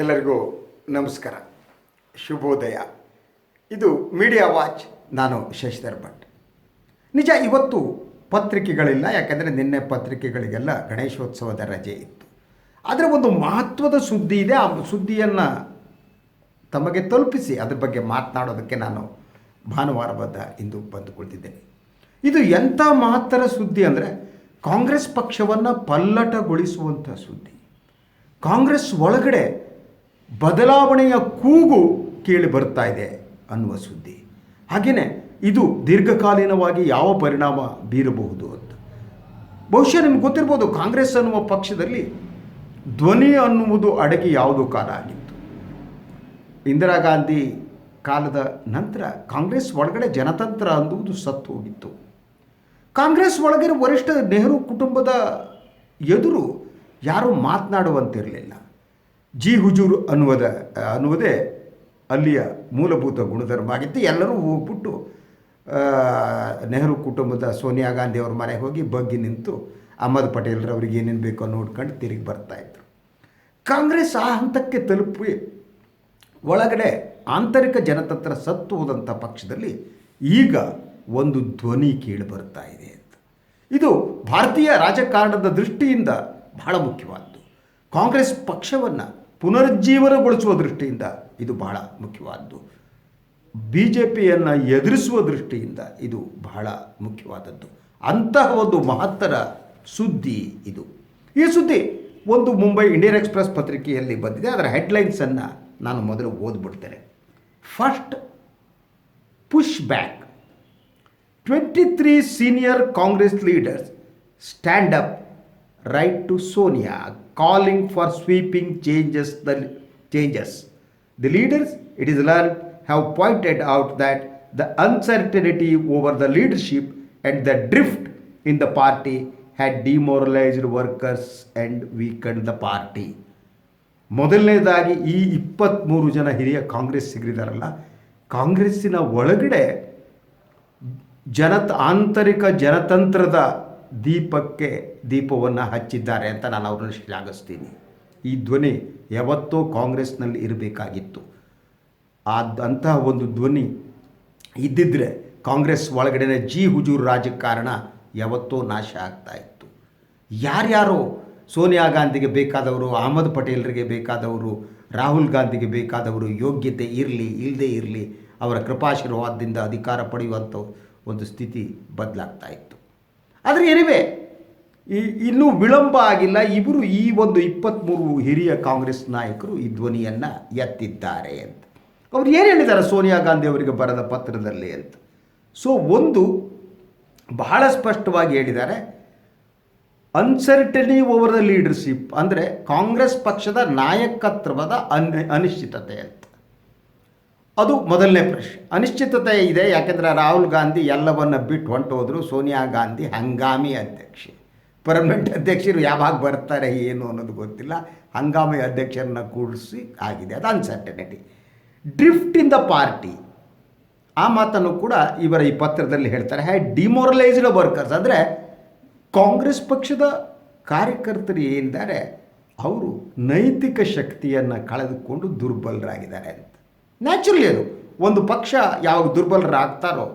ಎಲ್ಲರಿಗೂ ನಮಸ್ಕಾರ. ಶುಭೋದಯ. ಇದು ಮೀಡಿಯಾ ವಾಚ್ ನಾನು ಶಶಿಧರ್ ಭಟ್ ನಿಜ ಇವತ್ತು ಪತ್ರಿಕೆಗಳಿಲ್ಲ, ಯಾಕೆಂದರೆ ನಿನ್ನೆ ಪತ್ರಿಕೆಗಳಿಗೆಲ್ಲ ಗಣೇಶೋತ್ಸವದ ರಜೆ ಇತ್ತು. ಆದರೆ ಒಂದು ಮಹತ್ವದ ಸುದ್ದಿ ಇದೆ, ಆ ಸುದ್ದಿಯನ್ನು ತಮಗೆ ತಲುಪಿಸಿ, ಅದ್ರ ಬಗ್ಗೆ ಮಾತನಾಡೋದಕ್ಕೆ ನಾನು ಭಾನುವಾರ ಬದ್ಧ ಇಂದು ಬಂದು ಕುಳಿತಿದ್ದೇನೆ ಇದು ಎಂಥ ಮಹತ್ತರ ಸುದ್ದಿ ಅಂದರೆ, ಕಾಂಗ್ರೆಸ್ ಪಕ್ಷವನ್ನು ಪಲ್ಲಟಗೊಳಿಸುವಂಥ ಸುದ್ದಿ. ಕಾಂಗ್ರೆಸ್ ಒಳಗಡೆ ಬದಲಾವಣೆಯ ಕೂಗು ಕೇಳಿ ಬರ್ತಾ ಇದೆ ಅನ್ನುವ ಸುದ್ದಿ. ಹಾಗೆಯೇ ಇದು ದೀರ್ಘಕಾಲೀನವಾಗಿ ಯಾವ ಪರಿಣಾಮ ಬೀರಬಹುದು ಅಂತ. ಬಹುಶಃ ನಿಮ್ಗೆ ಗೊತ್ತಿರ್ಬೋದು ಕಾಂಗ್ರೆಸ್ ಅನ್ನುವ ಪಕ್ಷದಲ್ಲಿ ಧ್ವನಿ ಅನ್ನುವುದು ಅಡಗಿ ಯಾವುದೋ ಕಾಲ ಆಗಿತ್ತು. ಇಂದಿರಾ ಗಾಂಧಿ ಕಾಲದ ನಂತರ ಕಾಂಗ್ರೆಸ್ ಒಳಗಡೆ ಜನತಂತ್ರ ಅನ್ನುವುದು ಸತ್ತು ಹೋಗಿತ್ತು. ಕಾಂಗ್ರೆಸ್ ಒಳಗಿನ ವರಿಷ್ಠ ನೆಹರು ಕುಟುಂಬದ ಎದುರು ಯಾರೂ ಮಾತನಾಡುವಂತಿರಲಿಲ್ಲ. ಜಿ ಹುಜೂರ್ ಅನ್ನುವುದ ಅನ್ನುವುದೇ ಅಲ್ಲಿಯ ಮೂಲಭೂತ ಗುಣಧರ್ಮ ಆಗಿತ್ತು ಎಲ್ಲರೂ ಹೋಗ್ಬಿಟ್ಟು ನೆಹರು ಕುಟುಂಬದ ಸೋನಿಯಾ ಗಾಂಧಿ ಅವ್ರ ಮನೆಗೆ ಹೋಗಿ ಬಗ್ಗಿ ನಿಂತು ಅಹಮದ್ ಪಟೇಲ್ರವ್ರಿಗೆ ಏನೇನು ಬೇಕೋ ನೋಡ್ಕೊಂಡು ತಿರುಗಿ ಬರ್ತಾಯಿದ್ರು ಕಾಂಗ್ರೆಸ್ ಆ ಹಂತಕ್ಕೆ ತಲುಪಿ, ಒಳಗಡೆ ಆಂತರಿಕ ಜನತಂತ್ರ ಸತ್ತು ಹೋದಂಥ ಪಕ್ಷದಲ್ಲಿ ಈಗ ಒಂದು ಧ್ವನಿ ಕೇಳಿ ಬರ್ತಾ ಇದೆ ಅಂತ. ಇದು ಭಾರತೀಯ ರಾಜಕಾರಣದ ದೃಷ್ಟಿಯಿಂದ ಬಹಳ ಮುಖ್ಯವಾದ್ದು. ಕಾಂಗ್ರೆಸ್ ಪಕ್ಷವನ್ನು ಪುನರುಜ್ಜೀವನಗೊಳಿಸುವ ದೃಷ್ಟಿಯಿಂದ ಇದು ಬಹಳ ಮುಖ್ಯವಾದದ್ದು ಬಿ ಜೆ ಪಿಯನ್ನು ಎದುರಿಸುವ ದೃಷ್ಟಿಯಿಂದ ಇದು ಬಹಳ ಮುಖ್ಯವಾದದ್ದು. ಅಂತಹ ಒಂದು ಮಹತ್ತರ ಸುದ್ದಿ ಇದು. ಈ ಸುದ್ದಿ ಒಂದು ಮುಂಬೈ ಇಂಡಿಯನ್ ಎಕ್ಸ್ಪ್ರೆಸ್ ಪತ್ರಿಕೆಯಲ್ಲಿ ಬಂದಿದೆ. ಅದರ ಹೆಡ್ಲೈನ್ಸನ್ನು ನಾನು ಮೊದಲು ಓದ್ಬಿಡ್ತೇನೆ. First push back. 23 senior Congress leaders stand up right to Sonia, calling for sweeping changes. The changes. The leaders, it is learned, have pointed out that the uncertainty over the leadership and the drift in the party had demoralized workers and weakened the party. ಮೊದಲನೇದಾಗಿ ಈ ಇಪ್ಪತ್ತ್ಮೂರು ಜನ ಹಿರಿಯ ಕಾಂಗ್ರೆಸ್ಸಿಗರಿದಾರಲ್ಲ ಕಾಂಗ್ರೆಸ್ಸಿನ ಒಳಗಡೆ ಜನತ ಆಂತರಿಕ ಜನತಂತ್ರದ ದೀಪಕ್ಕೆ ದೀಪವನ್ನು ಹಚ್ಚಿದ್ದಾರೆ ಅಂತ ನಾನು ಅವರನ್ನು ಶ್ಲಾಘಿಸ್ತೀನಿ. ಈ ಧ್ವನಿ ಯಾವತ್ತೋ ಕಾಂಗ್ರೆಸ್ನಲ್ಲಿ ಇರಬೇಕಾಗಿತ್ತು. ಆದಂತಹ ಒಂದು ಧ್ವನಿ ಇದ್ದಿದ್ದರೆ ಕಾಂಗ್ರೆಸ್ ಒಳಗಡೆನ ಜಿ ಹುಜೂರ್ ರಾಜಕಾರಣ ಯಾವತ್ತೋ ನಾಶ ಆಗ್ತಾ ಇತ್ತು. ಯಾರ್ಯಾರೋ ಸೋನಿಯಾ ಗಾಂಧಿಗೆ ಬೇಕಾದವರು, ಅಹಮದ್ ಪಟೇಲ್ರಿಗೆ ಬೇಕಾದವರು, ರಾಹುಲ್ ಗಾಂಧಿಗೆ ಬೇಕಾದವರು ಯೋಗ್ಯತೆ ಇರಲಿ ಇಲ್ಲದೇ ಇರಲಿ, ಅವರ ಕೃಪಾಶೀರ್ವಾದದಿಂದ ಅಧಿಕಾರ ಪಡೆಯುವಂಥ ಒಂದು ಸ್ಥಿತಿ ಬದಲಾಗ್ತಾ ಇತ್ತು. ಆದರೆ ಏನಿವೆ? ಈ ಇನ್ನೂ ವಿಳಂಬ ಆಗಿಲ್ಲ. ಇವರು ಈ ಒಂದು ಇಪ್ಪತ್ತ್ಮೂರು ಹಿರಿಯ ಕಾಂಗ್ರೆಸ್ ನಾಯಕರು ಈ ಧ್ವನಿಯನ್ನು ಎತ್ತಿದ್ದಾರೆ ಅಂತ. ಅವ್ರು ಏನು ಹೇಳಿದ್ದಾರೆ ಸೋನಿಯಾ ಗಾಂಧಿ ಅವರಿಗೆ ಬರೆದ ಪತ್ರದಲ್ಲಿ ಅಂತ? ಸೊ ಒಂದು ಬಹಳ ಸ್ಪಷ್ಟವಾಗಿ ಹೇಳಿದ್ದಾರೆ. ಅನ್ಸರ್ಟನಿ ಓವರ್ ದ ಲೀಡರ್ಶಿಪ್ ಅಂದರೆ ಕಾಂಗ್ರೆಸ್ ಪಕ್ಷದ ನಾಯಕತ್ವದ ಅನ್, ಅನಿಶ್ಚಿತತೆ ಅಂತ. ಅದು ಮೊದಲನೇ ಪ್ರಶ್ನೆ. ಅನಿಶ್ಚಿತತೆ ಇದೆ, ಯಾಕೆಂದರೆ ರಾಹುಲ್ ಗಾಂಧಿ ಎಲ್ಲವನ್ನ ಬಿಟ್ಟು ಹೊಂಟೋದ್ರು, ಸೋನಿಯಾ ಗಾಂಧಿ ಹಂಗಾಮಿ ಅಧ್ಯಕ್ಷೆ. ಪರ್ಮನೆಂಟ್ ಅಧ್ಯಕ್ಷರು ಯಾವಾಗ ಬರ್ತಾರೆ, ಏನು ಅನ್ನೋದು ಗೊತ್ತಿಲ್ಲ. ಹಂಗಾಮಿ ಅಧ್ಯಕ್ಷರನ್ನ ಕೂಡಿಸಿ ಆಗಿದೆ. ಅದು uncertainty drift in the party ಆ ಮಾತನ್ನು ಕೂಡ ಇವರ ಈ ಪತ್ರದಲ್ಲಿ ಹೇಳ್ತಾರೆ. ಹ್ಯಾ ಡಿಮೋರಲೈಸ್ಡ್ ವರ್ಕರ್ಸ್ ಅಂದರೆ ಕಾಂಗ್ರೆಸ್ ಪಕ್ಷದ ಕಾರ್ಯಕರ್ತರು ಏನಿದ್ದಾರೆ, ಅವರು ನೈತಿಕ ಶಕ್ತಿಯನ್ನು ಕಳೆದುಕೊಂಡು ದುರ್ಬಲರಾಗಿದ್ದಾರೆ ಅಂತ. ನ್ಯಾಚುರಲಿ ಅದು. ಒಂದು ಪಕ್ಷ ಯಾವಾಗ ದುರ್ಬಲರಾಗ್ತಾರೋ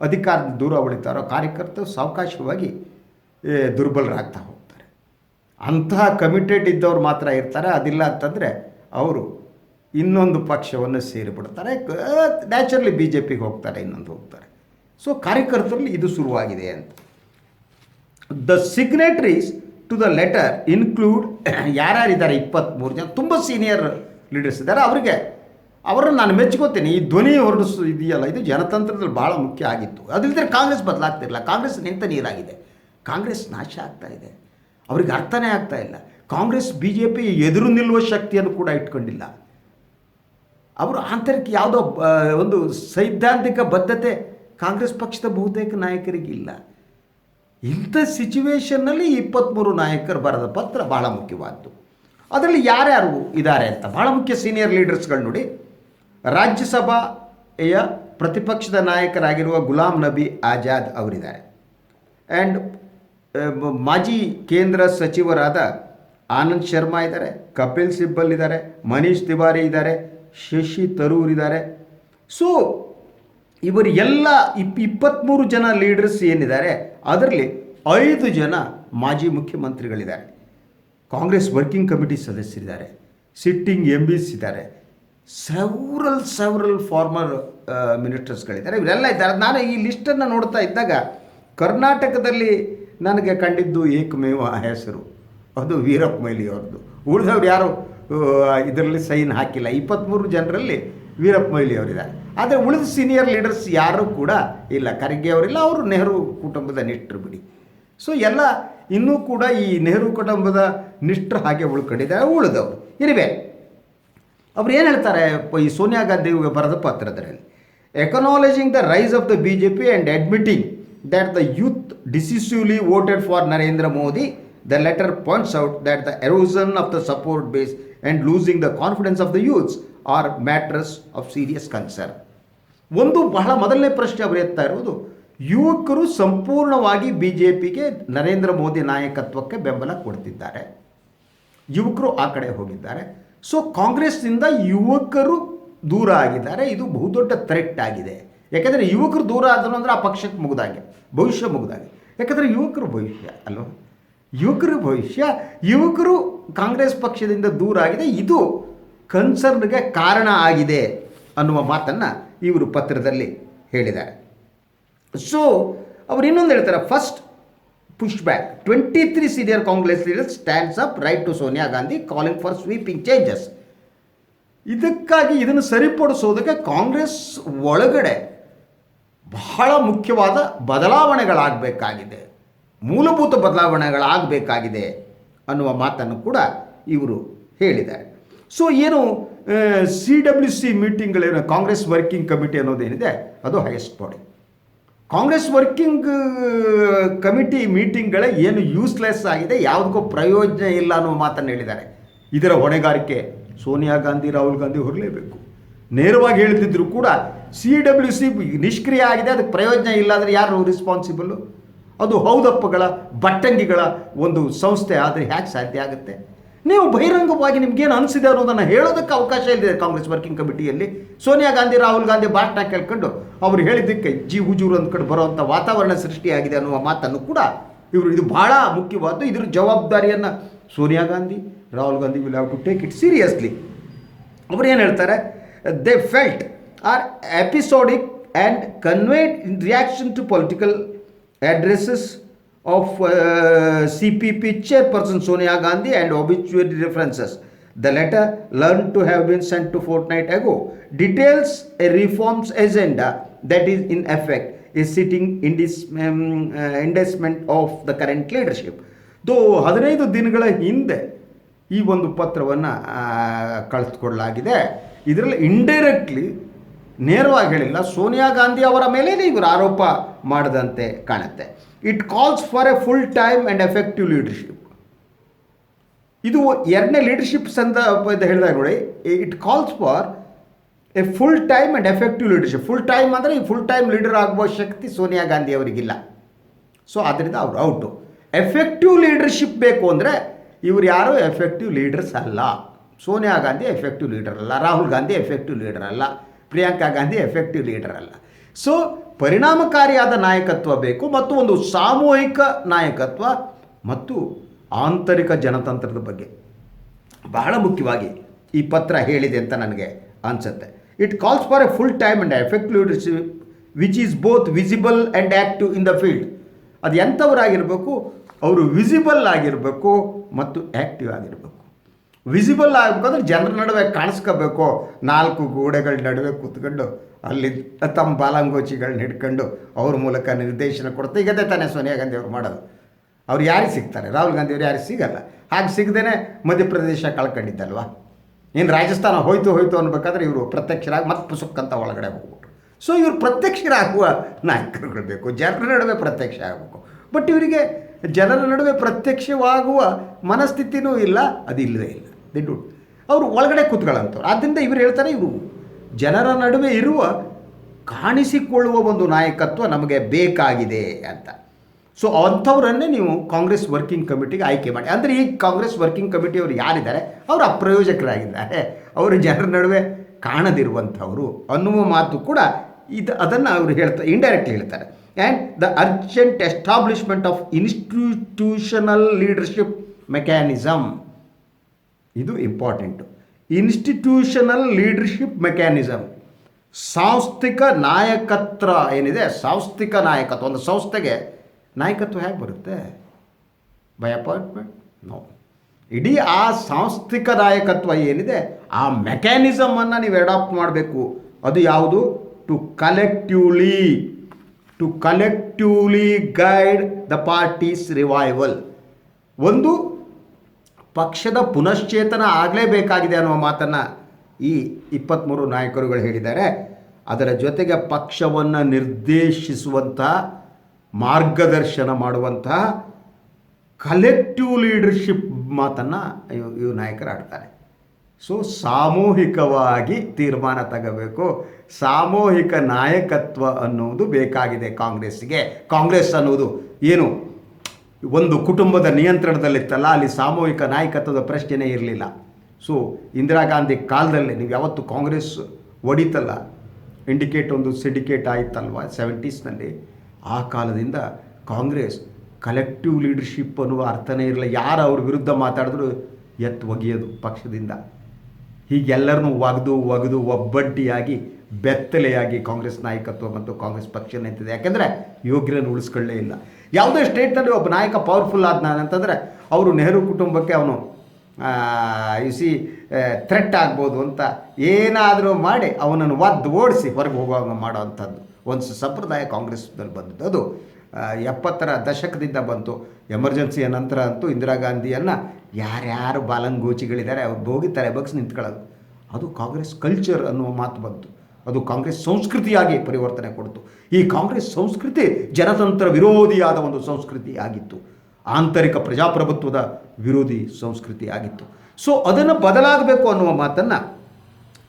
ಅಧಿಕಾರ ದೂರ ಉಳಿತಾರೋ, ಕಾರ್ಯಕರ್ತರು ಸಾವಕಾಶವಾಗಿ ದುರ್ಬಲರಾಗ್ತಾ ಹೋಗ್ತಾರೆ. ಅಂತಹ ಕಮಿಟೆಡ್ ಇದ್ದವ್ರು ಮಾತ್ರ ಇರ್ತಾರೆ. ಅದಿಲ್ಲ ಅಂತಂದರೆ ಅವರು ಇನ್ನೊಂದು ಪಕ್ಷವನ್ನು ಸೇರಿಬಿಡ್ತಾರೆ. ನ್ಯಾಚುರಲಿ ಬಿ ಜೆ ಪಿಗೆ ಹೋಗ್ತಾರೆ, ಇನ್ನೊಂದು ಹೋಗ್ತಾರೆ. ಸೊ ಕಾರ್ಯಕರ್ತರಲ್ಲಿ ಇದು ಶುರುವಾಗಿದೆ ಅಂತ. The signatories to the letter include ಯಾರ್ಯಾರಿದ್ದಾರೆ? ಇಪ್ಪತ್ತ್ಮೂರು ಜನ. ತುಂಬ ಸೀನಿಯರ್ ಲೀಡರ್ಸ್ ಇದ್ದಾರೆ. ಅವರಿಗೆ ಅವರನ್ನು ನಾನು ಮೆಚ್ಕೋತೇನೆ ಈ ಧ್ವನಿ ಹೊರಡಿಸು ಇದೆಯಲ್ಲ, ಇದು ಜನತಂತ್ರದಲ್ಲಿ ಭಾಳ ಮುಖ್ಯ ಆಗಿತ್ತು. ಅದಿಲ್ಲದೆ ಕಾಂಗ್ರೆಸ್ ಬದಲಾಗ್ತಿರಲಿಲ್ಲ. ಕಾಂಗ್ರೆಸ್ ನಿಂತ ನೀರಾಗಿದೆ. ಕಾಂಗ್ರೆಸ್ ನಾಶ ಆಗ್ತಾ ಇದೆ. ಅವ್ರಿಗೆ ಅರ್ಥನೇ ಆಗ್ತಾ ಇಲ್ಲ. ಕಾಂಗ್ರೆಸ್ ಬಿ ಜೆ ಪಿ ಎದುರು ನಿಲ್ಲುವ ಶಕ್ತಿಯನ್ನು ಕೂಡ ಇಟ್ಕೊಂಡಿಲ್ಲ. ಅವರು ಆಂತರಿಕ ಯಾವುದೋ ಒಂದು ಸೈದ್ಧಾಂತಿಕ ಬದ್ಧತೆ ಕಾಂಗ್ರೆಸ್ ಪಕ್ಷದ ಬಹುತೇಕ ನಾಯಕರಿಗೆ ಇಲ್ಲ. ಇಂಥ ಸಿಚುವೇಷನ್ನಲ್ಲಿ ಇಪ್ಪತ್ತ್ಮೂರು ನಾಯಕರು ಬರೆದ ಪತ್ರ ಬಹಳ ಮುಖ್ಯವಾದ್ದು. ಅದರಲ್ಲಿ ಯಾರ್ಯಾರು ಇದ್ದಾರೆ ಅಂತ, ಬಹಳ ಮುಖ್ಯ ಸೀನಿಯರ್ ಲೀಡರ್ಸ್ಗಳು ನೋಡಿ. ರಾಜ್ಯಸಭೆಯ ಪ್ರತಿಪಕ್ಷದ ನಾಯಕರಾಗಿರುವ ಗುಲಾಂ ನಬಿ ಆಜಾದ್ ಅವರಿದ್ದಾರೆ. ಆ್ಯಂಡ್ ಮಾಜಿ ಕೇಂದ್ರ ಸಚಿವರಾದ ಆನಂದ್ ಶರ್ಮಾ ಇದ್ದಾರೆ, ಕಪಿಲ್ ಸಿಬ್ಬಲ್ ಇದ್ದಾರೆ, ಮನೀಶ್ ತಿವಾರಿ ಇದ್ದಾರೆ, ಶಶಿ ತರೂರ್ ಇದ್ದಾರೆ. ಸೊ ಇವರು ಎಲ್ಲ ಇಪ್ ಇಪ್ಪತ್ತ್ಮೂರು ಜನ ಲೀಡರ್ಸ್ ಏನಿದ್ದಾರೆ, ಅದರಲ್ಲಿ ಐದು ಜನ ಮಾಜಿ ಮುಖ್ಯಮಂತ್ರಿಗಳಿದ್ದಾರೆ. ಕಾಂಗ್ರೆಸ್ ವರ್ಕಿಂಗ್ ಕಮಿಟಿ ಸದಸ್ಯರಿದ್ದಾರೆ, ಸಿಟ್ಟಿಂಗ್ ಎಂ ಬಿಸ್ ಇದ್ದಾರೆ ಸೆವ್ರಲ್ ಸೆವ್ರಲ್ ಫಾರ್ಮರ್ ಮಿನಿಸ್ಟರ್ಸ್ಗಳಿದ್ದಾರೆ ಇವರೆಲ್ಲ ಇದ್ದಾರೆ. ನಾನು ಈ ಲಿಸ್ಟನ್ನು ನೋಡ್ತಾ ಇದ್ದಾಗ ಕರ್ನಾಟಕದಲ್ಲಿ ನನಗೆ ಕಂಡಿದ್ದು ಏಕಮೇವ ಹೆಸರು. ಅದು ವೀರಪ್ಪ ಮೊಯ್ಲಿ ಅವ್ರದ್ದು ಉಳಿದವ್ರು ಯಾರು? ಇದರಲ್ಲಿ ಸೈನ್ ಹಾಕಿಲ್ಲ. ಇಪ್ಪತ್ತ್ಮೂರು ಜನರಲ್ಲಿ ವೀರಪ್ಪ ಮೊಯ್ಲಿ ಅವರಿದ್ದಾರೆ. ಆದರೆ ಉಳಿದ ಸೀನಿಯರ್ ಲೀಡರ್ಸ್ ಯಾರೂ ಕೂಡ ಇಲ್ಲ. ಖರ್ಗೆ ಅವರಿಲ್ಲ, ಅವರು ನೆಹರು ಕುಟುಂಬದ ನಿಷ್ಠರು ಬಿಡಿ. ಸೊ ಎಲ್ಲ ಇನ್ನೂ ಕೂಡ ಈ ನೆಹರು ಕುಟುಂಬದ ನಿಷ್ಠರು ಹಾಗೆ ಉಳ್ಕೊಂಡಿದ್ದಾರೆ, ಉಳಿದವರು. ಇರಿವೆ ಅವ್ರು ಏನು ಹೇಳ್ತಾರೆ ಈ ಸೋನಿಯಾ ಗಾಂಧಿ ಬರೆದ ಪತ್ರದಲ್ಲಿ acknowledging the rise of the B J P and admitting that the youth decisively voted for Narendra Modi the letter points out that the erosion of the support base and losing the confidence of the youths are matters of serious concern ಒಂದು ಬಹಳ ಮೊದಲನೇ ಪ್ರಶ್ನೆ ಅವರು ಎತ್ತಾ ಇರುವುದು ಯುವಕರು ಸಂಪೂರ್ಣವಾಗಿ B J ಪಿಗೆ ನರೇಂದ್ರ ಮೋದಿ ನಾಯಕತ್ವಕ್ಕೆ ಬೆಂಬಲ ಕೊಡ್ತಿದ್ದಾರೆ. ಯುವಕರು ಆ ಕಡೆ ಹೋಗಿದ್ದಾರೆ. ಸೊ ಕಾಂಗ್ರೆಸ್ನಿಂದ ಯುವಕರು ದೂರ ಆಗಿದ್ದಾರೆ. ಇದು ಬಹುದೊಡ್ಡ ಥ್ರೆಟ್ ಆಗಿದೆ. ಯಾಕೆಂದರೆ ಯುವಕರು ದೂರ ಆದರು ಅಂದರೆ ಆ ಪಕ್ಷಕ್ಕೆ ಮುಗಿದಾಗೆ, ಭವಿಷ್ಯ ಮುಗಿದಾಗೆ. ಯಾಕಂದರೆ ಯುವಕರು ಭವಿಷ್ಯ, ಅಲ್ವಾ? ಯುವಕರು ಭವಿಷ್ಯ, ಯುವಕರು ಕಾಂಗ್ರೆಸ್ ಪಕ್ಷದಿಂದ ದೂರ ಆಗಿದೆ. ಇದು ಕನ್ಸರ್ನ್ಗೆ ಕಾರಣ ಆಗಿದೆ ಅನ್ನುವ ಮಾತನ್ನು ಇವರು ಪತ್ರದಲ್ಲಿ ಹೇಳಿದ್ದಾರೆ. ಸೊ ಅವ್ರು ಇನ್ನೊಂದು ಹೇಳ್ತಾರೆ. First push back twenty three senior Congress stands stands up right to Sonia Gandhi calling for sweeping changes ಇದಕ್ಕಾಗಿ ಇದನ್ನು ಸರಿಪಡಿಸೋದಕ್ಕೆ ಕಾಂಗ್ರೆಸ್ ಒಳಗಡೆ ಬಹಳ ಮುಖ್ಯವಾದ ಬದಲಾವಣೆಗಳಾಗಬೇಕಾಗಿದೆ. ಮೂಲಭೂತ ಬದಲಾವಣೆಗಳಾಗಬೇಕಾಗಿದೆ ಅನ್ನುವ ಮಾತನ್ನು ಕೂಡ ಇವರು ಹೇಳಿದ್ದಾರೆ. ಸೊ ಏನು ಸಿ ಡಬ್ಲ್ಯೂ ಸಿ ಮೀಟಿಂಗ್ಗಳೇನು ಕಾಂಗ್ರೆಸ್ ವರ್ಕಿಂಗ್ ಕಮಿಟಿ ಅನ್ನೋದೇನಿದೆ, ಅದು highest body Congress working committee ಮೀಟಿಂಗ್ಗಳೇ ಏನು ಯೂಸ್ಲೆಸ್ ಆಗಿದೆ, ಯಾವುದಕ್ಕೂ ಪ್ರಯೋಜನ ಇಲ್ಲ ಅನ್ನೋ ಮಾತನ್ನು ಹೇಳಿದ್ದಾರೆ. ಇದರ ಹೊಣೆಗಾರಿಕೆ ಸೋನಿಯಾ ಗಾಂಧಿ, ರಾಹುಲ್ ಗಾಂಧಿ ಹೊರಲೇಬೇಕು. ನೇರವಾಗಿ ಹೇಳ್ತಿದ್ರು ಕೂಡ ಸಿ ಡಬ್ಲ್ಯೂ ಸಿ ನಿಷ್ಕ್ರಿಯ ಆಗಿದೆ, ಅದಕ್ಕೆ ಪ್ರಯೋಜನ ಇಲ್ಲ ಅಂದರೆ ಯಾರು ರೆಸ್ಪಾನ್ಸಿಬಲ್ಲು ಅದು ಹೌದಪ್ಪಗಳ, ಬಟ್ಟಂಗಿಗಳ ಒಂದು ಸಂಸ್ಥೆ, ಆದರೆ ಹೇಗೆ ಸಾಧ್ಯ ಆಗುತ್ತೆ. ನೀವು ಬಹಿರಂಗವಾಗಿ ನಿಮ್ಗೇನು ಅನಿಸಿದೆ ಅನ್ನೋದನ್ನು ಹೇಳೋದಕ್ಕೆ ಅವಕಾಶ ಇದೆ ಕಾಂಗ್ರೆಸ್ ವರ್ಕಿಂಗ್ ಕಮಿಟಿಯಲ್ಲಿ. ಸೋನಿಯಾ ಗಾಂಧಿ, ರಾಹುಲ್ ಗಾಂಧಿ ಭಾಷಣ ಕೇಳ್ಕೊಂಡು ಅವರು ಹೇಳಿದ್ದಕ್ಕೆ ಜಿ ಹುಜೂರು ಅಂದ್ಕೊಂಡು ಬರುವಂಥ ವಾತಾವರಣ ಸೃಷ್ಟಿಯಾಗಿದೆ ಅನ್ನುವ ಮಾತನ್ನು ಕೂಡ ಇವರು ಇದು ಬಹಳ ಮುಖ್ಯವಾದ್ದು. ಇದ್ರ ಜವಾಬ್ದಾರಿಯನ್ನು Sonia Gandhi, Rahul Gandhi will have to take it seriously ಅವರು ಏನು ಹೇಳ್ತಾರೆ? They felt are episodic and conveyed in reaction to political addresses of uh, CPP chairperson Sonia Gandhi and obituary references. The letter learned to have been sent to fortnight ago details a reforms agenda that is in effect is sitting in this um, uh, investment of the current leadership. ದೋ ಹದಿನೈದು ದಿನಗಳ ಹಿಂದೆ ಈ ಒಂದು ಪತ್ರವನ್ನು ಕಳಿಸ್ಕೊಡ್ಲಾಗಿದೆ ಇದರಲ್ಲಿ indirectly ನೇರವಾಗಿ ಹೇಳಿಲ್ಲ ಸೋನಿಯಾ ಗಾಂಧಿ ಅವರ ಮೇಲೆ ಇವರು ಆರೋಪ ಮಾಡದಂತೆ ಕಾಣುತ್ತೆ it calls for a full time and effective leadership ಇದು ಎರಡನೇ ಲೀಡರ್ಶಿಪ್ ಅಂತ ಹೇಳಿದಾಗ ನೋಡಿ it calls for a full time and effective leadership full time ಅಂದರೆ ಈ ಫುಲ್ ಟೈಮ್ ಲೀಡರ್ ಆಗುವ ಶಕ್ತಿ ಸೋನಿಯಾ ಗಾಂಧಿ ಅವರಿಗಿಲ್ಲ. ಸೊ ಆದ್ದರಿಂದ ಅವರು ಔಟು ಎಫೆಕ್ಟಿವ್ ಲೀಡರ್ಶಿಪ್ ಬೇಕು ಅಂದರೆ ಇವರು ಯಾರೂ? ಎಫೆಕ್ಟಿವ್ ಲೀಡರ್ಸ್ ಅಲ್ಲ. ಸೋನಿಯಾ ಗಾಂಧಿ ಎಫೆಕ್ಟಿವ್ ಲೀಡರ್ ಅಲ್ಲ. ರಾಹುಲ್ ಗಾಂಧಿ ಎಫೆಕ್ಟಿವ್ ಲೀಡರ್ ಅಲ್ಲ. ಪ್ರಿಯಾಂಕಾ ಗಾಂಧಿ ಎಫೆಕ್ಟಿವ್ ಲೀಡರ್ ಅಲ್ಲ. ಸೊ ಪರಿಣಾಮಕಾರಿಯಾದ ನಾಯಕತ್ವ ಬೇಕು ಮತ್ತು ಒಂದು ಸಾಮೂಹಿಕ ನಾಯಕತ್ವ ಮತ್ತು ಆಂತರಿಕ ಜನತಂತ್ರದ ಬಗ್ಗೆ. ಬಹಳ ಮುಖ್ಯವಾಗಿ ಈ ಪತ್ರ ಹೇಳಿದೆ ಅಂತ ನನಗೆ ಅನಿಸುತ್ತೆ. It calls for a full time and effective leadership which is both visible and active in the field ಅದು ಎಂಥವರಾಗಿರಬೇಕು, ಅವರು ವಿಸಿಬಲ್ ಆಗಿರಬೇಕು ಮತ್ತು ಆ್ಯಕ್ಟಿವ್ ಆಗಿರಬೇಕು. ವಿಸಿಬಲ್ ಆಗಬೇಕಂದ್ರೆ ಜನರ ನಡುವೆ ಕಾಣಿಸ್ಕೋಬೇಕು. ನಾಲ್ಕು ಗೋಡೆಗಳ ನಡುವೆ ಕೂತ್ಕೊಂಡು ಅಲ್ಲಿ ತಮ್ಮ ಬಾಲಂಗೋಚಿಗಳನ್ನ ಹಿಡ್ಕೊಂಡು ಅವ್ರ ಮೂಲಕ ನಿರ್ದೇಶನ ಕೊಡ್ತಾ ಈಗದೇ ತಾನೇ ಸೋನಿಯಾ ಗಾಂಧಿ ಅವ್ರು ಮಾಡೋದು. ಅವ್ರು ಯಾರಿಗೆ ಸಿಗ್ತಾರೆ? ರಾಹುಲ್ ಗಾಂಧಿ ಅವ್ರು ಯಾರಿಗೆ ಸಿಗಲ್ಲ. ಹಾಗೆ ಸಿಗದೇನೆ ಮಧ್ಯಪ್ರದೇಶ ಕಳ್ಕೊಂಡಿದ್ದಲ್ವಾ? ಇನ್ನು ರಾಜಸ್ಥಾನ ಹೋಯ್ತು ಹೋಯ್ತು ಅನ್ಬೇಕಾದ್ರೆ ಇವರು ಪ್ರತ್ಯಕ್ಷರಾಗಿ ಮತ್ತೆ ಪುಸುಕ್ಕಂತ ಒಳಗಡೆ ಹೋಗ್ಬಿಟ್ರು. ಸೊ ಇವರು ಪ್ರತ್ಯಕ್ಷರಾಗುವ ನಾಯಕರುಗಳು ಬೇಕು. ಜನರ ನಡುವೆ ಪ್ರತ್ಯಕ್ಷ ಆಗಬೇಕು. ಬಟ್ ಇವರಿಗೆ ಜನರ ನಡುವೆ ಪ್ರತ್ಯಕ್ಷವಾಗುವ ಮನಸ್ಥಿತಿನೂ ಇಲ್ಲ ಅದು ಇಲ್ಲವೇ ಇಲ್ಲ. ದಿಡ್ಡು ಅವರು ಒಳಗಡೆ ಕೂತ್ಕೊಳ್ಳೋಂಥವ್ರು ಆದ್ದರಿಂದ ಇವರು ಹೇಳ್ತಾರೆ, ಇವರು ಜನರ ನಡುವೆ ಇರುವ ಕಾಣಿಸಿಕೊಳ್ಳುವ ಒಂದು ನಾಯಕತ್ವ ನಮಗೆ ಬೇಕಾಗಿದೆ ಅಂತ. ಸೊ ಅಂಥವರನ್ನೇ ನೀವು ಕಾಂಗ್ರೆಸ್ ವರ್ಕಿಂಗ್ ಕಮಿಟಿಗೆ ಆಯ್ಕೆ ಮಾಡಿ. ಅಂದರೆ ಈ ಕಾಂಗ್ರೆಸ್ ವರ್ಕಿಂಗ್ ಕಮಿಟಿಯವರು ಯಾರಿದ್ದಾರೆ? ಅವರು ಅಪ್ರಯೋಜಕರಾಗಿದ್ದಾರೆ. ಅವರು ಜನರ ನಡುವೆ ಕಾಣದಿರುವಂಥವರು ಅನ್ನುವ ಮಾತು ಕೂಡ ಇದು, ಅದನ್ನು ಅವರು ಹೇಳ್ತಾರೆ ಇಂಡೈರೆಕ್ಟ್ಲಿ ಹೇಳ್ತಾರೆ. And the urgent establishment of institutional leadership mechanism ಇದು ಇಂಪಾರ್ಟೆಂಟು ಇನ್ಸ್ಟಿಟ್ಯೂಷನಲ್ ಲೀಡರ್ಶಿಪ್ ಮೆಕ್ಯಾನಿಸಮ್ ಸಾಂಸ್ಥಿಕ ನಾಯಕತ್ವ ಏನಿದೆ? ಸಾಂಸ್ಥಿಕ ನಾಯಕತ್ವ. ಒಂದು ಸಂಸ್ಥೆಗೆ ನಾಯಕತ್ವ ಹೇಗೆ ಬರುತ್ತೆ? ಬೈ ಅಪಾಯಿಂಟ್ಮೆಂಟ್ ನೋ ಇಡೀ ಆ ಸಾಂಸ್ಥಿಕ ನಾಯಕತ್ವ ಏನಿದೆ? ಆ ಮೆಕ್ಯಾನಿಸಮನ್ನು ನೀವು ಅಡಾಪ್ಟ್ ಮಾಡಬೇಕು. ಅದು ಯಾವುದು? To collectively to collectively guide the party's revival ಒಂದು ಪಕ್ಷದ ಪುನಶ್ಚೇತನ ಆಗಲೇಬೇಕಾಗಿದೆ ಅನ್ನುವ ಮಾತನ್ನು ಈ ಇಪ್ಪತ್ತ್ಮೂರು ನಾಯಕರುಗಳು ಹೇಳಿದ್ದಾರೆ. ಅದರ ಜೊತೆಗೆ ಪಕ್ಷವನ್ನು ನಿರ್ದೇಶಿಸುವಂತಹ ಮಾರ್ಗದರ್ಶನ ಮಾಡುವಂತಹ ಕಲೆಕ್ಟಿವ್ ಲೀಡರ್ಶಿಪ್ ಮಾತನ್ನು ಇವು ನಾಯಕರು ಆಡ್ತಾರೆ ಸೊ ಸಾಮೂಹಿಕವಾಗಿ ತೀರ್ಮಾನ ತಗೋಬೇಕು. ಸಾಮೂಹಿಕ ನಾಯಕತ್ವ ಅನ್ನುವುದು ಬೇಕಾಗಿದೆ ಕಾಂಗ್ರೆಸ್ಸಿಗೆ. ಕಾಂಗ್ರೆಸ್ ಅನ್ನುವುದು ಏನು? ಒಂದು ಕುಟುಂಬದ ನಿಯಂತ್ರಣದಲ್ಲಿತ್ತಲ್ಲ ಅಲ್ಲಿ ಸಾಮೂಹಿಕ ನಾಯಕತ್ವದ ಪ್ರಶ್ನೆನೇ ಇರಲಿಲ್ಲ. ಸೊ ಇಂದಿರಾ ಗಾಂಧಿ ಕಾಲದಲ್ಲಿ ನೀವು ಯಾವತ್ತು ಕಾಂಗ್ರೆಸ್ ಒಡಿತಲ್ಲ. ಇಂಡಿಕೇಟ್ ಒಂದು ಸಿಂಡಿಕೇಟ್ ಆಯಿತಲ್ವ ಸೆವೆಂಟೀಸ್ನಲ್ಲಿ ಆ ಕಾಲದಿಂದ ಕಾಂಗ್ರೆಸ್ ಕಲೆಕ್ಟಿವ್ ಲೀಡರ್ಶಿಪ್ ಅನ್ನುವ ಅರ್ಥನೇ ಇರಲಿಲ್ಲ. ಯಾರು ಅವ್ರ ವಿರುದ್ಧ ಮಾತಾಡಿದ್ರು ಎತ್ತು ಒಗೆಯೋದು ಪಕ್ಷದಿಂದ. ಹೀಗೆಲ್ಲರನ್ನೂ ಒಗೆದು ಒಗೆದು ಒಬ್ಬಡ್ಡಿಯಾಗಿ ಬೆತ್ತಲೆಯಾಗಿ ಕಾಂಗ್ರೆಸ್ ನಾಯಕತ್ವ ಮತ್ತು ಕಾಂಗ್ರೆಸ್ ಪಕ್ಷ ನಿಂತಿದೆ. ಯಾಕೆಂದರೆ ಯೋಗ್ಯರನ್ನು ಉಳಿಸ್ಕೊಳ್ಳೇ ಇಲ್ಲ. ಯಾವುದೇ ಸ್ಟೇಟ್ನಲ್ಲಿ ಒಬ್ಬ ನಾಯಕ ಪವರ್ಫುಲ್ ಆದ ಅಂತಂದರೆ, ಅವರು ನೆಹರು ಕುಟುಂಬಕ್ಕೆ ಅವನು ಇಸಿ ಥ್ರೆಟ್ ಆಗ್ಬೋದು ಅಂತ ಏನಾದರೂ ಮಾಡಿ ಅವನನ್ನು ಒದ್ದು ಓಡಿಸಿ ಹೊರಗೆ ಹೋಗುವಂಗೆ ಮಾಡೋವಂಥದ್ದು. ಒಂದು ಸಂಪ್ರದಾಯ ಕಾಂಗ್ರೆಸ್ನಲ್ಲಿ ಬಂದದ್ದು. ಅದು ಎಪ್ಪತ್ತರ ದಶಕದಿಂದ ಬಂತು. ಎಮರ್ಜೆನ್ಸಿಯ ನಂತರ ಅಂತೂ ಇಂದಿರಾ ಗಾಂಧಿಯನ್ನು ಯಾರ್ಯಾರು ಬಾಲಂಗೋಚಿಗಳಿದ್ದಾರೆ, ಅವ್ರು ಹೋಗಿದ್ದಾರೆ ಬಗ್ಸ್ ನಿಂತ್ಕೊಳ್ಳೋದು. ಅದು ಕಾಂಗ್ರೆಸ್ ಕಲ್ಚರ್ ಅನ್ನುವ ಮಾತು ಬಂತು. ಅದು ಕಾಂಗ್ರೆಸ್ ಸಂಸ್ಕೃತಿಯಾಗಿ ಪರಿವರ್ತನೆ ಕೊಡ್ತು. ಈ ಕಾಂಗ್ರೆಸ್ ಸಂಸ್ಕೃತಿ ಜನತಂತ್ರ ವಿರೋಧಿಯಾದ ಒಂದು ಸಂಸ್ಕೃತಿ ಆಗಿತ್ತು. ಆಂತರಿಕ ಪ್ರಜಾಪ್ರಭುತ್ವದ ವಿರೋಧಿ ಸಂಸ್ಕೃತಿ ಆಗಿತ್ತು. ಸೊ ಅದನ್ನು ಬದಲಾಗಬೇಕು ಅನ್ನುವ ಮಾತನ್ನು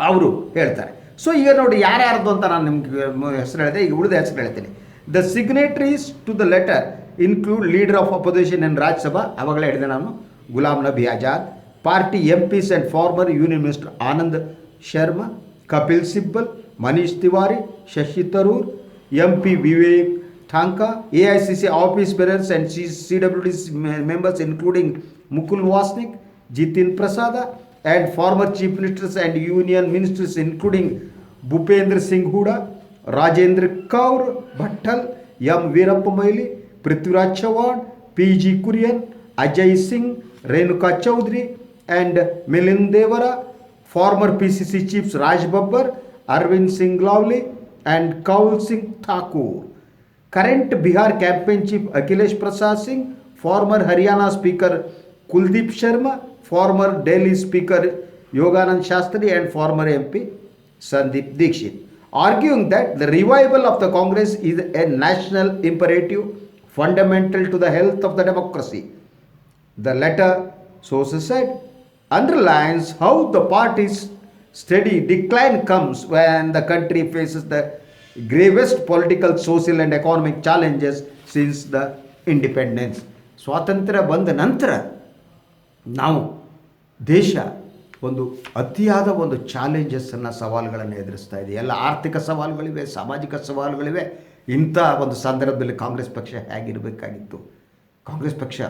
ಅವರು ಹೇಳ್ತಾರೆ. ಸೊ ಈಗ ನೋಡಿ ಯಾರ್ಯಾರ್ದು ಅಂತ ನಾನು ನಿಮಗೆ ಹೆಸರು ಹೇಳಿದೆ, ಈಗ ಉಳಿದ ಹೆಸರು ಹೇಳ್ತೀನಿ. The signatories to the letter include leader of opposition in Rajya Sabha ಅವಾಗಲೇ ಹೇಳಿದೆ ನಾನು Ghulam Nabi Azad party MPs and former union minister Anand Sharma Kapil Sibal Manish Tewari Shashi Tharoor MP Vivek Tanka, AICC office bearers and CWD members including Mukul Vasnik, Jitin Prasada and former chief ministers and union ministers including Bhupendra Singh Huda, Rajendra Kaur Bhattal, M. Veerappa Prithviraj Chauhan, P.G. Kurian, Ajay Singh, Renuka Chaudhary, and Milind Devara, former PCC chiefs Raj Babbar, Arvind Singh Lavli, and Kaul Singh Thakur. Current Bihar campaign chief Akhilesh Prasad Singh, former Haryana speaker Kuldeep Sharma, former Delhi speaker Yoganand Shastri and former MP Sandeep Dikshit, arguing that the revival of the Congress is a national imperative fundamental to the health of the democracy. The letter sources said, underlines how the party's steady decline comes when the country faces the gravest political, social, and economic challenges since the independence. ಸ್ವಾತಂತ್ರ್ಯ ಬಂದ ನಂತರ ನಾವು ದೇಶ ಒಂದು ಅತಿಯಾದ ಒಂದು ಚಾಲೆಂಜಸ್ಸನ್ನು ಸವಾಲುಗಳನ್ನು ಎದುರಿಸ್ತಾ ಇದೆ. ಎಲ್ಲ ಆರ್ಥಿಕ ಸವಾಲುಗಳಿವೆ ಸಾಮಾಜಿಕ ಸವಾಲುಗಳಿವೆ. ಇಂಥ ಒಂದು ಸಂದರ್ಭದಲ್ಲಿ ಕಾಂಗ್ರೆಸ್ ಪಕ್ಷ ಹೇಗಿರಬೇಕಾಗಿತ್ತು? ಕಾಂಗ್ರೆಸ್ ಪಕ್ಷ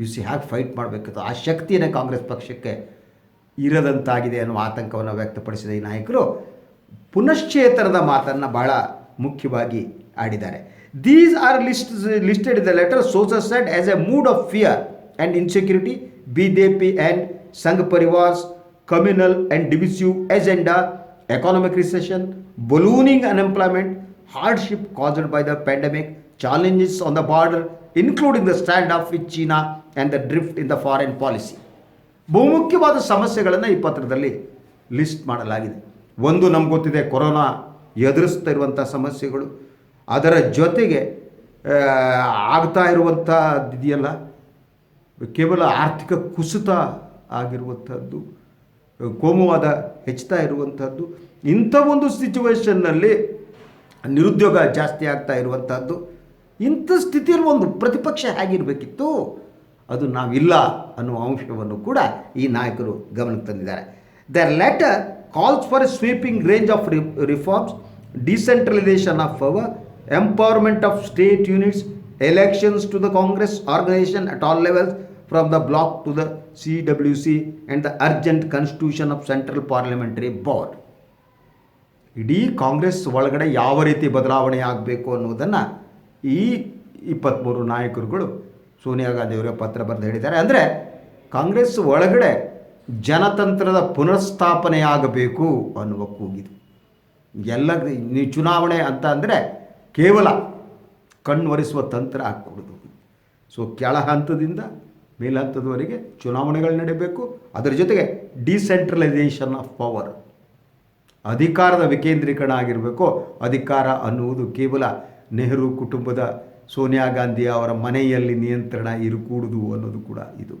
ಯು ಸಿ ಹೇಗೆ ಫೈಟ್ ಮಾಡಬೇಕಿತ್ತು? ಆ ಶಕ್ತಿಯನ್ನು ಕಾಂಗ್ರೆಸ್ ಪಕ್ಷಕ್ಕೆ ಇರದಂತಾಗಿದೆ ಅನ್ನುವ ಆತಂಕವನ್ನು ವ್ಯಕ್ತಪಡಿಸಿದ ಈ ನಾಯಕರು ಪುನಶ್ಚೇತನದ ಮಾತನ್ನು ಬಹಳ ಮುಖ್ಯವಾಗಿ ಆಡಿದ್ದಾರೆ. These are list listed the letter ಸೋಸಸ್ set as a mood of fear and insecurity B J P and Sangh Parivar's communal and divisive agenda economic recession ballooning unemployment hardship caused by the pandemic challenges on the border including the standoff with China and the drift in the foreign policy ಬಹುಮುಖ್ಯವಾದ ಸಮಸ್ಯೆಗಳನ್ನು ಈ ಪತ್ರದಲ್ಲಿ list ಮಾಡಲಾಗಿದೆ. ಒಂದು ನಮ್ಗೆ ಗೊತ್ತಿದೆ, corona ಎದುರಿಸ್ತಾ ಇರುವಂಥ ಸಮಸ್ಯೆಗಳು. ಅದರ ಜೊತೆಗೆ ಆಗ್ತಾ ಇದೆಯಲ್ಲ, ಕೇವಲ ಆರ್ಥಿಕ ಕುಸಿತ ಆಗಿರುವಂಥದ್ದು ಕೋಮುವಾದ ಹೆಚ್ಚುತ್ತಾ ಇರುವಂಥದ್ದು ಇಂಥ ಒಂದು ಸಿಚುವೇಷನ್ನಲ್ಲಿ ನಿರುದ್ಯೋಗ ಜಾಸ್ತಿ ಆಗ್ತಾ ಇರುವಂಥದ್ದು ಇಂಥ ಸ್ಥಿತಿಯಲ್ಲಿ ಒಂದು ಪ್ರತಿಪಕ್ಷ ಹೇಗಿರಬೇಕಿತ್ತು? ಅದು ನಾವಿಲ್ಲ ಅನ್ನುವ ಅಂಶವನ್ನು ಕೂಡ ಈ ನಾಯಕರು ಗಮನಕ್ಕೆ ತಂದಿದ್ದಾರೆ. Their letter calls for sweeping range of reforms decentralisation of power empowerment of state units elections to the Congress organisation at all levels from the block to the C W C and the urgent constitution of central parliamentary board ಇಡೀ ಕಾಂಗ್ರೆಸ್ ಒಳಗಡೆ ಯಾವ ರೀತಿ ಬದಲಾವಣೆ ಆಗಬೇಕು ಅನ್ನೋದನ್ನು ಈ ಇಪ್ಪತ್ತ್ಮೂರು ನಾಯಕರುಗಳು ಸೋನಿಯಾ ಗಾಂಧಿಯವರೇ ಪತ್ರ ಬರೆದು ಹೇಳಿದ್ದಾರೆ. ಅಂದರೆ ಕಾಂಗ್ರೆಸ್ ಒಳಗಡೆ ಜನತಂತ್ರದ ಪುನರ್ಸ್ಥಾಪನೆ ಆಗಬೇಕು ಅನ್ನುವ ಕೂಗಿದು. ಎಲ್ಲ ನೀವು ಚುನಾವಣೆ ಅಂತ ಅಂದರೆ ಕೇವಲ ಕಣ್ವರಿಸುವ ತಂತ್ರ ಹಾಕ್ಕೊಡೋದು ಸೊ ಕೆಳ ಹಂತದಿಂದ ಮೇಲ್ ಹಂತದವರೆಗೆ ಚುನಾವಣೆಗಳು ನಡೀಬೇಕು. ಅದರ ಜೊತೆಗೆ ಡಿಸೆಂಟ್ರಲೈಸೇಷನ್ ಆಫ್ ಪವರ್. ಅಧಿಕಾರದ ವಿಕೇಂದ್ರೀಕರಣ ಆಗಿರಬೇಕು. ಅಧಿಕಾರ ಅನ್ನುವುದು ಕೇವಲ ನೆಹರು ಕುಟುಂಬದ ಸೋನಿಯಾ ಗಾಂಧಿ ಅವರ ಮನೆಯಲ್ಲಿ ನಿಯಂತ್ರಣ ಇರುಕೂಡುದು ಅನ್ನೋದು ಕೂಡ ಇದು.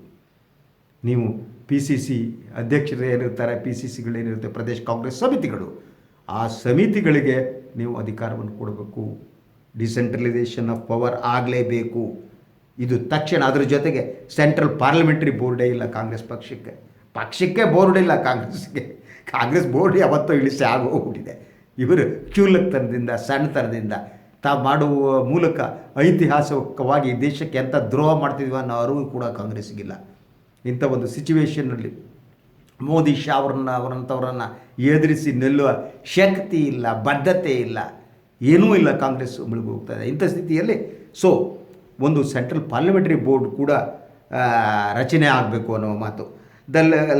ನೀವು ಪಿ ಸಿ ಸಿ ಅಧ್ಯಕ್ಷರು ಏನಿರ್ತಾರೆ ಪಿ ಸಿ ಸಿಗಳೇನಿರುತ್ತೆ ಪ್ರದೇಶ ಕಾಂಗ್ರೆಸ್ ಸಮಿತಿಗಳು, ಆ ಸಮಿತಿಗಳಿಗೆ ನೀವು ಅಧಿಕಾರವನ್ನು ಕೊಡಬೇಕು. ಡಿಸೆಂಟ್ರಲೈಸೇಷನ್ ಆಫ್ ಪವರ್ ಆಗಲೇಬೇಕು. ಇದು ತಕ್ಷಣ ಅದರ ಜೊತೆಗೆ ಸೆಂಟ್ರಲ್ ಪಾರ್ಲಿಮೆಂಟ್ರಿ ಬೋರ್ಡೇ ಇಲ್ಲ ಕಾಂಗ್ರೆಸ್ ಪಕ್ಷಕ್ಕೆ. ಪಕ್ಷಕ್ಕೆ ಬೋರ್ಡ್ ಇಲ್ಲ ಕಾಂಗ್ರೆಸ್ಗೆ. ಕಾಂಗ್ರೆಸ್ ಬೋರ್ಡ್ ಯಾವತ್ತೋ ಇಳಿಸಿ ಆಗೋಗ್ಬಿಟ್ಟಿದೆ. ಇವರು ಕ್ಷುಲ್ಲಕತನದಿಂದ ಸಣ್ಣತನದಿಂದ ತಾವು ಮಾಡುವ ಮೂಲಕ ಐತಿಹಾಸಿಕವಾಗಿ ದೇಶಕ್ಕೆ ಎಂಥ ದ್ರೋಹ ಮಾಡ್ತಿದ್ವಿ ಅನ್ನೋ ಅರಿವು ಕೂಡ ಕಾಂಗ್ರೆಸ್ಗಿಲ್ಲ ಇಂಥ ಒಂದು ಸಿಚುವೇಶನ್ನಲ್ಲಿ ಮೋದಿ ಶಾ ಅವರನ್ನು ಅವರಂಥವರನ್ನು ಎದುರಿಸಿ ನಿಲ್ಲುವ ಶಕ್ತಿ ಇಲ್ಲ, ಬದ್ಧತೆ ಇಲ್ಲ, ಏನೂ ಇಲ್ಲ ಕಾಂಗ್ರೆಸ್ ಮುಳುಗಿ ಹೋಗ್ತಾ ಇದೆ. ಇಂಥ ಸ್ಥಿತಿಯಲ್ಲಿ ಸೊ ಒಂದು ಸೆಂಟ್ರಲ್ ಪಾರ್ಲಿಮೆಂಟರಿ ಬೋರ್ಡ್ ಕೂಡ ರಚನೆ ಆಗಬೇಕು ಅನ್ನೋ ಮಾತು. The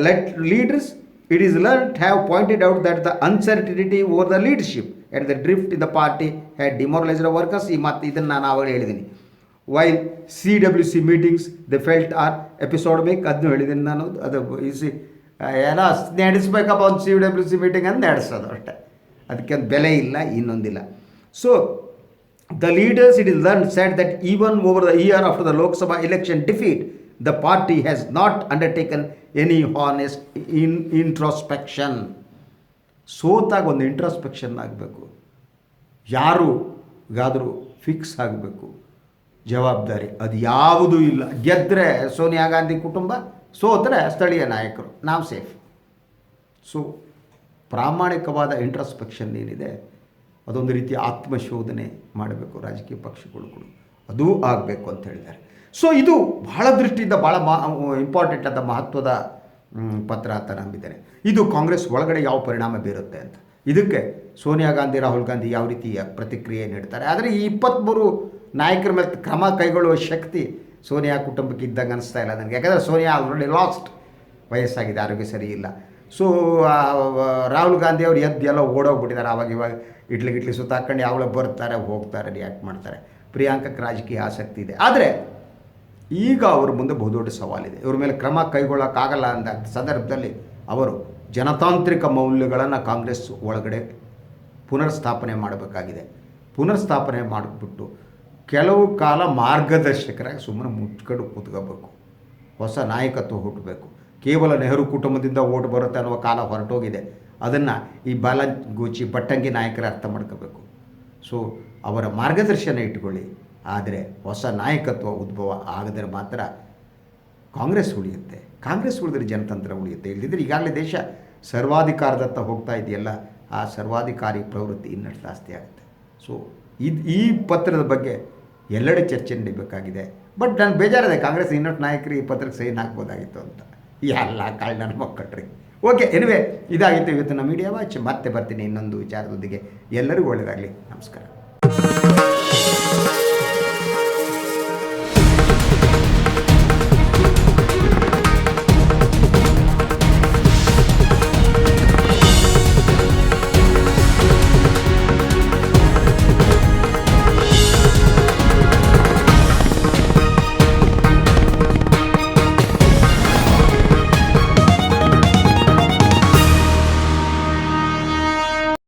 let leaders it is learnt have pointed out that the uncertainty over the leadership at the drift the party had demoralised workers ಈ ಮತ್ತು ಇದನ್ನು ನಾನು ಆವಾಗ ಹೇಳಿದ್ದೀನಿ while C W C meetings the felt are episode make ಅದನ್ನು ಹೇಳಿದ್ದೀನಿ ನಾನು. ಅದು ಈಸಿ ಏನೋ ನಡೆಸ್ಬೇಕಪ್ಪ ಒಂದು ಸಿ ಡಬ್ಲ್ಯೂ ಸಿ ಮೀಟಿಂಗ್ ಅಂತ ನಡೆಸೋದು ಅಷ್ಟೆ. ಅದಕ್ಕೆ ಬೆಲೆ ಇಲ್ಲ, ಇನ್ನೊಂದಿಲ್ಲ. So the leaders it is learnt said that even over the year after the Lok Sabha election defeat the party has not undertaken any honest in introspection ಸೋತಾಗ ಒಂದು introspection ಆಗಬೇಕು. ಯಾರಿಗಾದರೂ ಫಿಕ್ಸ್ ಆಗಬೇಕು. ಜವಾಬ್ದಾರಿ ಅದು ಯಾವುದೂ ಇಲ್ಲ. ಗೆದ್ದರೆ ಸೋನಿಯಾ ಗಾಂಧಿ ಕುಟುಂಬ, ಸೋತರೆ ಸ್ಥಳೀಯ ನಾಯಕರು. ನಾವು ಸೇಫ್ ಸೊ ಪ್ರಾಮಾಣಿಕವಾದ ಇಂಟ್ರಾಸ್ಪೆಕ್ಷನ್ ಏನಿದೆ, ಅದೊಂದು ರೀತಿಯ ಆತ್ಮಶೋಧನೆ ಮಾಡಬೇಕು ರಾಜಕೀಯ ಪಕ್ಷಗಳು ಕೂಡ. ಅದೂ ಆಗಬೇಕು ಅಂತ ಹೇಳಿದ್ದಾರೆ. ಸೊ ಇದು ಬಹಳ ದೃಷ್ಟಿಯಿಂದ ಭಾಳ ಮಾ ಇಂಪಾರ್ಟೆಂಟ್ ಆದ ಮಹತ್ವದ ಪತ್ರ ಅಂತ ನಂಬಿದ್ದೇನೆ ಇದು ಕಾಂಗ್ರೆಸ್ ಒಳಗಡೆ ಯಾವ ಪರಿಣಾಮ ಬೀರುತ್ತೆ ಅಂತ. ಇದಕ್ಕೆ ಸೋನಿಯಾ ಗಾಂಧಿ, ರಾಹುಲ್ ಗಾಂಧಿ ಯಾವ ರೀತಿ ಪ್ರತಿಕ್ರಿಯೆ ನೀಡ್ತಾರೆ? ಆದರೆ ಈ ಇಪ್ಪತ್ತ್ಮೂರು ನಾಯಕರ ಮೇಲೆ ಕ್ರಮ ಕೈಗೊಳ್ಳುವ ಶಕ್ತಿ ಸೋನಿಯಾ ಕುಟುಂಬಕ್ಕೆ ಇದ್ದಂಗೆ ಅನಿಸ್ತಾ ಇಲ್ಲ ನನಗೆ. ಯಾಕಂದರೆ ಸೋನಿಯಾ ಆಲ್ರೆಡಿ ಲಾಸ್ಟ್ ವಯಸ್ಸಾಗಿದೆ, ಆರೋಗ್ಯ ಸರಿ ಇಲ್ಲ. ಸೊ ರಾಹುಲ್ ಗಾಂಧಿ ಅವರು ಎದ್ದು ಎಲ್ಲ ಓಡೋಗ್ಬಿಟ್ಟಿದ್ದಾರೆ. ಆವಾಗ ಇವಾಗ ಇಡ್ಲಿ ಗಿಟ್ಲಿ ಸುತ್ತಾಕೊಂಡು ಯಾವಾಗ ಬರ್ತಾರೆ, ಹೋಗ್ತಾರೆ ರಿಯಾಕ್ಟ್ ಮಾಡ್ತಾರೆ. ಪ್ರಿಯಾಂಕಕ್ಕೆ ರಾಜಕೀಯ ಆಸಕ್ತಿ ಇದೆ. ಆದರೆ ಈಗ ಅವ್ರ ಮುಂದೆ ಬಹುದೊಡ್ಡ ಸವಾಲಿದೆ. ಇವ್ರ ಮೇಲೆ ಕ್ರಮ ಕೈಗೊಳ್ಳೋಕ್ಕಾಗಲ್ಲ ಅಂದ ಸಂದರ್ಭದಲ್ಲಿ ಅವರು ಜನತಾಂತ್ರಿಕ ಮೌಲ್ಯಗಳನ್ನು ಕಾಂಗ್ರೆಸ್ ಒಳಗಡೆ ಪುನರ್ಸ್ಥಾಪನೆ ಮಾಡಬೇಕಾಗಿದೆ. ಪುನರ್ಸ್ಥಾಪನೆ ಮಾಡಿಬಿಟ್ಟು ಕೆಲವು ಕಾಲ ಮಾರ್ಗದರ್ಶಕರಾಗಿ ಸುಮ್ಮನೆ ಮುಚ್ಕೊಂಡು ಕೂತ್ಕೋಬೇಕು. ಹೊಸ ನಾಯಕತ್ವ ಹುಟ್ಟಬೇಕು. ಕೇವಲ ನೆಹರು ಕುಟುಂಬದಿಂದ ಓಟ್ ಬರುತ್ತೆ ಅನ್ನುವ ಕಾಲ ಹೊರಟೋಗಿದೆ. ಅದನ್ನು ಈ ಬಾಲಗೋಚಿ ಬಟ್ಟಂಗಿ ನಾಯಕರ ಅರ್ಥ ಮಾಡ್ಕೋಬೇಕು. ಸೊ ಅವರ ಮಾರ್ಗದರ್ಶನ ಇಟ್ಕೊಳ್ಳಿ. ಆದರೆ ಹೊಸ ನಾಯಕತ್ವ, ಉದ್ಭವ ಆಗದರೆ ಮಾತ್ರ ಕಾಂಗ್ರೆಸ್ ಉಳಿಯುತ್ತೆ. ಕಾಂಗ್ರೆಸ್ ಉಳಿದ್ರೆ ಜನತಂತ್ರ ಉಳಿಯುತ್ತೆ. ಇಲ್ಲದಿದ್ದರೆ ಈಗಾಗಲೇ ದೇಶ ಸರ್ವಾಧಿಕಾರದತ್ತ ಹೋಗ್ತಾ ಇದೆಯಲ್ಲ, ಆ ಸರ್ವಾಧಿಕಾರಿ ಪ್ರವೃತ್ತಿ ಇನ್ನಷ್ಟು ಜಾಸ್ತಿ ಆಗುತ್ತೆ. ಸೊ ಇದು ಈ ಪತ್ರದ ಬಗ್ಗೆ ಎಲ್ಲೆಡೆ ಚರ್ಚೆ ನಡೀಬೇಕಾಗಿದೆ. ಬಟ್ ನಾನು ಬೇಜಾರಿದೆ ಕಾಂಗ್ರೆಸ್ ಇನ್ನೊಟ್ಟು ನಾಯಕರು ಈ ಪತ್ರಕ್ಕೆ ಸೈನ್ ಹಾಕ್ಬೋದಾಗಿತ್ತು ಅಂತ. ಎಲ್ಲ ಕಾಳು ನನ್ನ ಮಕ್ಕಳ್ರಿ. ಓಕೆ ಎನಿವೆ ಇದಾಗಿತ್ತು ಇವತ್ತಿನ ಮೀಡಿಯಾ ವಾಚ್ ಮತ್ತೆ ಬರ್ತೀನಿ ಇನ್ನೊಂದು ವಿಚಾರದೊಂದಿಗೆ. ಎಲ್ಲರಿಗೂ ಒಳ್ಳೆಯದಾಗಲಿ. ನಮಸ್ಕಾರ.